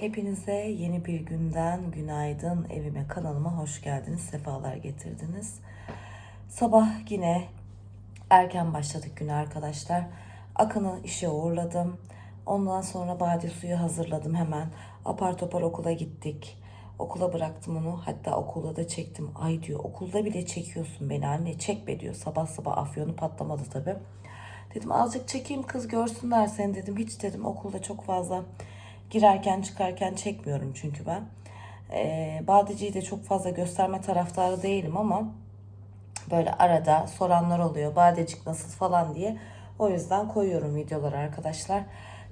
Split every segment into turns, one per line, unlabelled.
Hepinize yeni bir günden günaydın evime kanalıma hoş geldiniz. Sefalar getirdiniz. Sabah yine erken başladık güne arkadaşlar. Akın'ı işe uğurladım. Ondan sonra bade suyu hazırladım hemen. Apar topar okula gittik. Okula bıraktım onu. Hatta okulda da çektim. Ay diyor okulda bile çekiyorsun beni anne. Çek be diyor. Sabah sabah afyonu patlamadı tabii. Dedim azıcık çekeyim kız görsünler seni dedim. Hiç dedim okulda çok fazla girerken çıkarken çekmiyorum çünkü ben. Ee, Badeci'yi de çok fazla gösterme taraftarı değilim ama böyle arada soranlar oluyor. Badecik nasıl falan diye. O yüzden koyuyorum videoları arkadaşlar.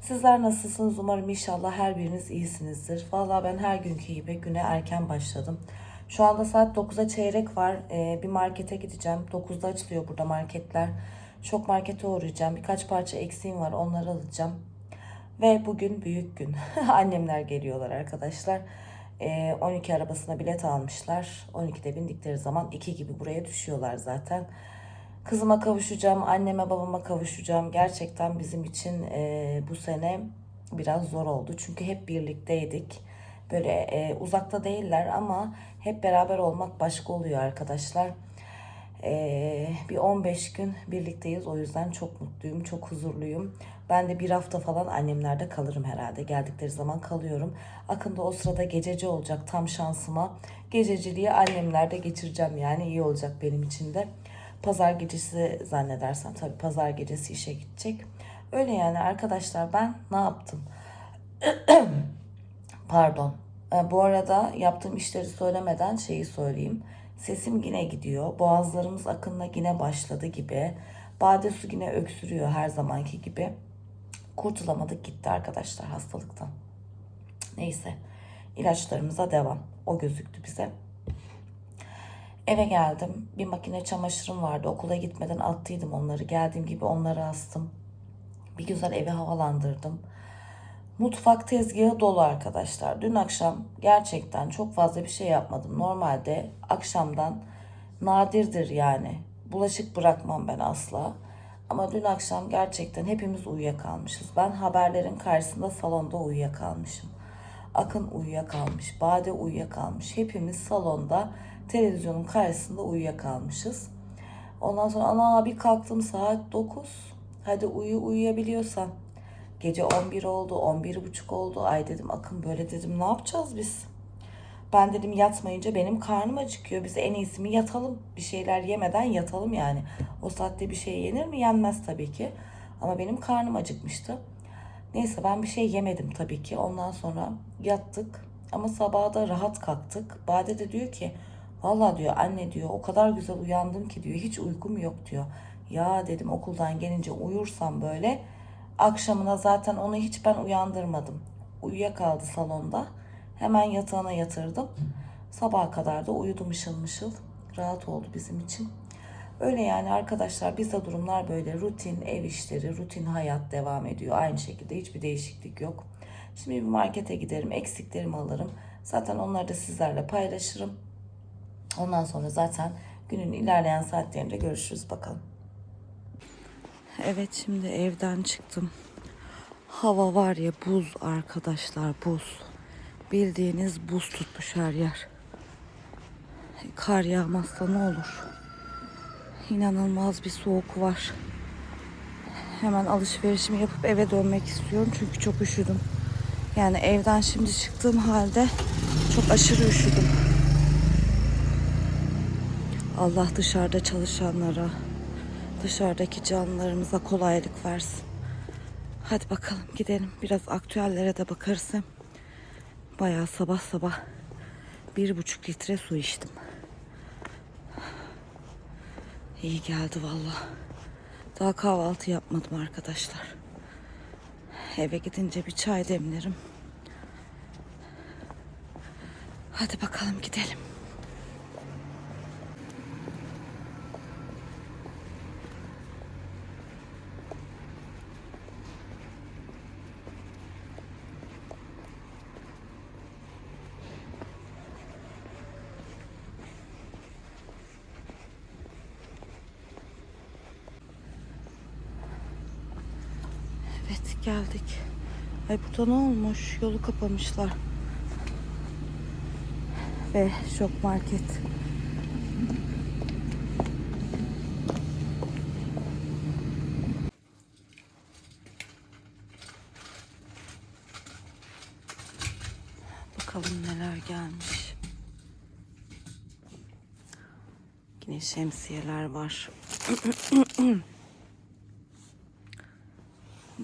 Sizler nasılsınız? Umarım inşallah her biriniz iyisinizdir. Vallahi ben her günkü gibi güne erken başladım. Şu anda saat 9'a çeyrek var. Ee, bir markete gideceğim. 9'da açılıyor burada marketler. Çok markete uğrayacağım. Birkaç parça eksiğim var. Onları alacağım. Ve bugün büyük gün. Annemler geliyorlar arkadaşlar. Ee, 12 arabasına bilet almışlar. 12'de bindikleri zaman 2 gibi buraya düşüyorlar zaten. Kızıma kavuşacağım, anneme babama kavuşacağım. Gerçekten bizim için e, bu sene biraz zor oldu. Çünkü hep birlikteydik. Böyle e, uzakta değiller ama hep beraber olmak başka oluyor arkadaşlar. Bir 15 gün birlikteyiz. O yüzden çok mutluyum, çok huzurluyum. Ben de bir hafta falan annemlerde kalırım herhalde. Geldikleri zaman kalıyorum. Akın da o sırada gececi olacak tam şansıma. Gececiliği annemlerde geçireceğim yani iyi olacak benim için de. Pazar gecesi zannedersem tabii pazar gecesi işe gidecek. Öyle yani arkadaşlar ben ne yaptım? Pardon. Ee, Bu arada yaptığım işleri söylemeden şeyi söyleyeyim. Sesim yine gidiyor. Boğazlarımız akınla yine başladı gibi. Bade su yine öksürüyor her zamanki gibi. Kurtulamadık gitti arkadaşlar hastalıktan. Neyse. ilaçlarımıza devam. O gözüktü bize. Eve geldim. Bir makine çamaşırım vardı. Okula gitmeden attıydım onları. Geldiğim gibi onları astım. Bir güzel evi havalandırdım. Mutfak tezgahı dolu arkadaşlar. Dün akşam gerçekten çok fazla bir şey yapmadım. Normalde akşamdan nadirdir yani. Bulaşık bırakmam ben asla. Ama dün akşam gerçekten hepimiz uyuyakalmışız. Ben haberlerin karşısında salonda uyuyakalmışım. Akın uyuyakalmış, Bade uyuyakalmış. Hepimiz salonda televizyonun karşısında uyuyakalmışız. Ondan sonra ana bir kalktım saat 9. Hadi uyu uyuyabiliyorsan. Gece 11 oldu, 11 buçuk oldu. Ay dedim Akın böyle dedim ne yapacağız biz? Ben dedim yatmayınca benim karnım acıkıyor. Biz en iyisi mi yatalım? Bir şeyler yemeden yatalım yani. O saatte bir şey yenir mi? Yenmez tabii ki. Ama benim karnım acıkmıştı. Neyse ben bir şey yemedim tabii ki. Ondan sonra yattık. Ama sabaha da rahat kalktık. Bade de diyor ki Valla diyor anne diyor o kadar güzel uyandım ki diyor hiç uykum yok diyor. Ya dedim okuldan gelince uyursam böyle akşamına zaten onu hiç ben uyandırmadım. Uyuyakaldı salonda. Hemen yatağına yatırdım. Sabaha kadar da uyudum ışıl mışıl. Rahat oldu bizim için. Öyle yani arkadaşlar bizde durumlar böyle rutin ev işleri, rutin hayat devam ediyor. Aynı şekilde hiçbir değişiklik yok. Şimdi bir markete giderim, eksiklerimi alırım. Zaten onları da sizlerle paylaşırım. Ondan sonra zaten günün ilerleyen saatlerinde görüşürüz bakalım. Evet şimdi evden çıktım. Hava var ya buz arkadaşlar buz. Bildiğiniz buz tutmuş her yer. Kar yağmazsa ne olur. İnanılmaz bir soğuk var. Hemen alışverişimi yapıp eve dönmek istiyorum çünkü çok üşüdüm. Yani evden şimdi çıktığım halde çok aşırı üşüdüm. Allah dışarıda çalışanlara, dışarıdaki canlılarımıza kolaylık versin. Hadi bakalım gidelim. Biraz aktüellere de bakarız. Bayağı sabah sabah bir buçuk litre su içtim. İyi geldi valla. Daha kahvaltı yapmadım arkadaşlar. Eve gidince bir çay demlerim. Hadi bakalım gidelim. Evet geldik. Ay burada ne olmuş? Yolu kapamışlar. Ve şok market. Bakalım neler gelmiş. Yine şemsiyeler var.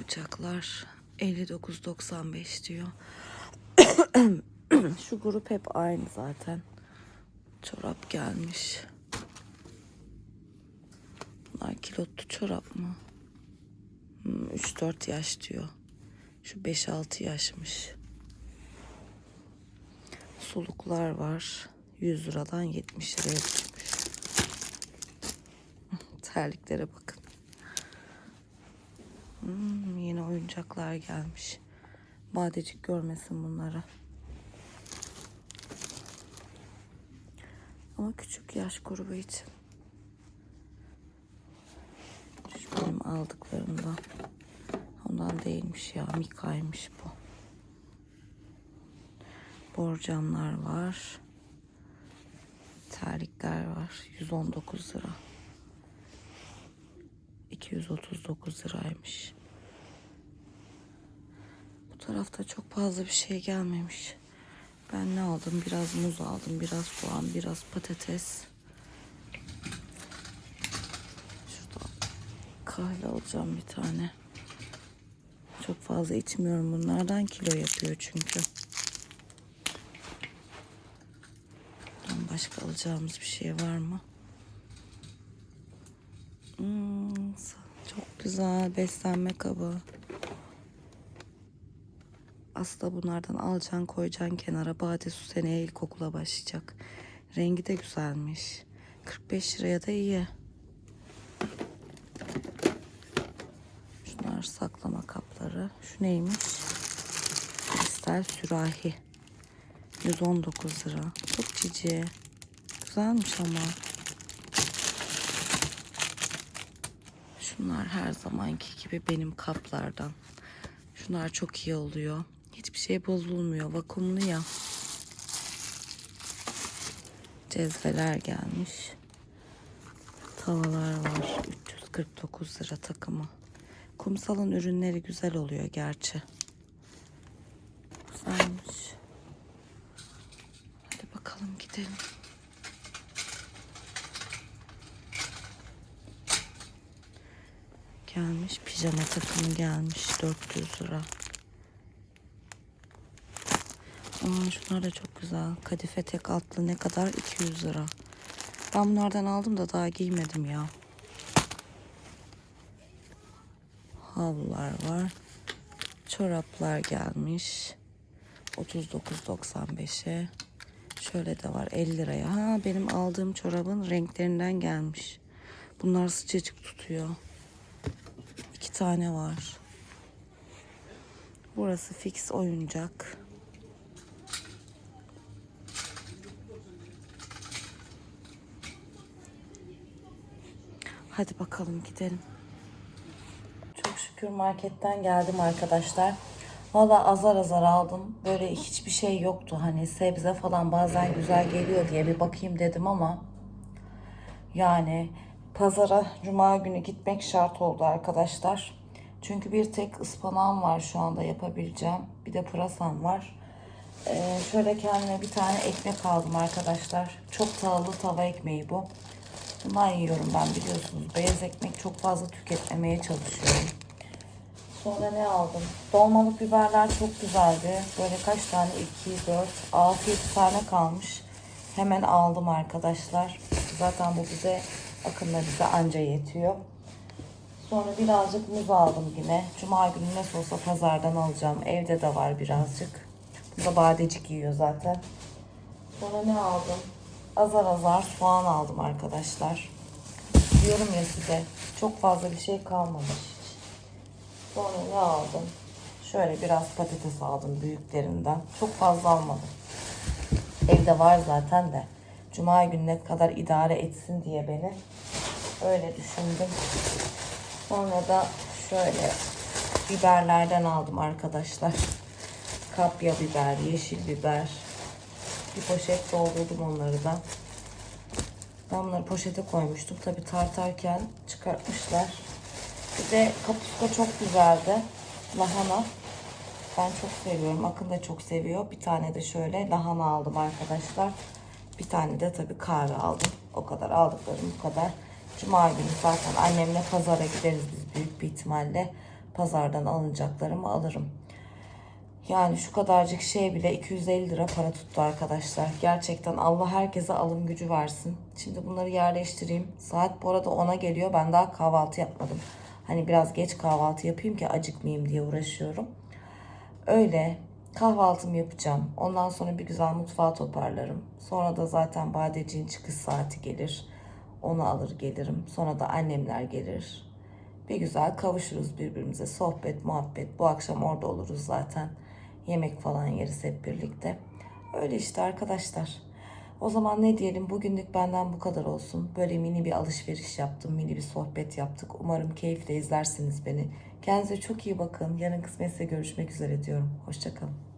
Bıçaklar 59.95 diyor. Şu grup hep aynı zaten. Çorap gelmiş. Bunlar kilotlu çorap mı? Hmm, 3-4 yaş diyor. Şu 5-6 yaşmış. Suluklar var. 100 liradan 70 liraya düşmüş. Terliklere bakın. Hmm, yine oyuncaklar gelmiş. Badecik görmesin bunları. Ama küçük yaş grubu için. Şu benim aldıklarımdan. Ondan değilmiş ya. Mika'ymış bu. Borcamlar var. Terlikler var. 119 lira. 239 liraymış. Bu tarafta çok fazla bir şey gelmemiş. Ben ne aldım? Biraz muz aldım, biraz soğan, biraz patates. Şurada kahve alacağım bir tane. Çok fazla içmiyorum bunlardan. Kilo yapıyor çünkü. Buradan Başka alacağımız bir şey var mı? Hmm, çok güzel beslenme kabı. Aslında bunlardan alacaksın koyacaksın kenara. Bade su seneye ilkokula başlayacak. Rengi de güzelmiş. 45 liraya da iyi. Şunlar saklama kapları. Şu neymiş? Kristal sürahi. 119 lira. Çok cici. Güzelmiş ama. Şunlar her zamanki gibi benim kaplardan. Şunlar çok iyi oluyor. Hiçbir şey bozulmuyor. Vakumlu ya. Cezveler gelmiş. Tavalar var. 349 lira takımı. Kumsalın ürünleri güzel oluyor gerçi. Güzelmiş. Hadi bakalım gidelim. Gelmiş pijama takımı gelmiş 400 lira. Aa, şunlar da çok güzel. Kadife tek altlı ne kadar? 200 lira. Ben bunlardan aldım da daha giymedim ya. Havlular var. Çoraplar gelmiş. 39.95'e. Şöyle de var 50 liraya. Ha benim aldığım çorabın renklerinden gelmiş. Bunlar sıcacık tutuyor. İki tane var. Burası fix oyuncak. Hadi bakalım gidelim. Çok şükür marketten geldim arkadaşlar. Valla azar azar aldım. Böyle hiçbir şey yoktu. Hani sebze falan bazen güzel geliyor diye bir bakayım dedim ama yani pazara cuma günü gitmek şart oldu arkadaşlar. Çünkü bir tek ıspanağım var şu anda yapabileceğim. Bir de pırasam var. Ee, şöyle kendime bir tane ekmek aldım arkadaşlar. Çok tahıllı tava ekmeği bu. Bundan yiyorum ben biliyorsunuz. Beyaz ekmek çok fazla tüketmemeye çalışıyorum. Sonra ne aldım? Dolmalık biberler çok güzeldi. Böyle kaç tane? 2, 4, 6, 7 tane kalmış. Hemen aldım arkadaşlar. Zaten bu bize akınla bize anca yetiyor. Sonra birazcık muz aldım yine. Cuma günü nasıl olsa pazardan alacağım. Evde de var birazcık. Bu da badecik yiyor zaten. Sonra ne aldım? Azar azar soğan aldım arkadaşlar. Diyorum ya size çok fazla bir şey kalmamış. Sonra ne aldım? Şöyle biraz patates aldım büyüklerinden. Çok fazla almadım. Evde var zaten de. Cuma gününe kadar idare etsin diye beni. Öyle düşündüm. Sonra da şöyle biberlerden aldım arkadaşlar. Kapya biber, yeşil biber. Bir poşet doldurdum onları da. Ben bunları poşete koymuştum. Tabi tartarken çıkartmışlar. Bir de kapuska çok güzeldi. Lahana. Ben çok seviyorum. Akın da çok seviyor. Bir tane de şöyle lahana aldım arkadaşlar. Bir tane de tabii kahve aldım. O kadar aldıklarım bu kadar. Cuma günü zaten annemle pazara gideriz biz büyük bir ihtimalle. Pazardan alınacaklarımı alırım. Yani şu kadarcık şey bile 250 lira para tuttu arkadaşlar. Gerçekten Allah herkese alım gücü versin. Şimdi bunları yerleştireyim. Saat bu arada 10'a geliyor. Ben daha kahvaltı yapmadım. Hani biraz geç kahvaltı yapayım ki acıkmayayım diye uğraşıyorum. Öyle kahvaltımı yapacağım. Ondan sonra bir güzel mutfağı toparlarım. Sonra da zaten badeciğin çıkış saati gelir. Onu alır gelirim. Sonra da annemler gelir. Bir güzel kavuşuruz birbirimize. Sohbet, muhabbet. Bu akşam orada oluruz zaten. Yemek falan yeriz hep birlikte. Öyle işte arkadaşlar. O zaman ne diyelim bugünlük benden bu kadar olsun. Böyle mini bir alışveriş yaptım. Mini bir sohbet yaptık. Umarım keyifle izlersiniz beni. Kendinize çok iyi bakın. Yarın kısmetse görüşmek üzere diyorum. Hoşçakalın.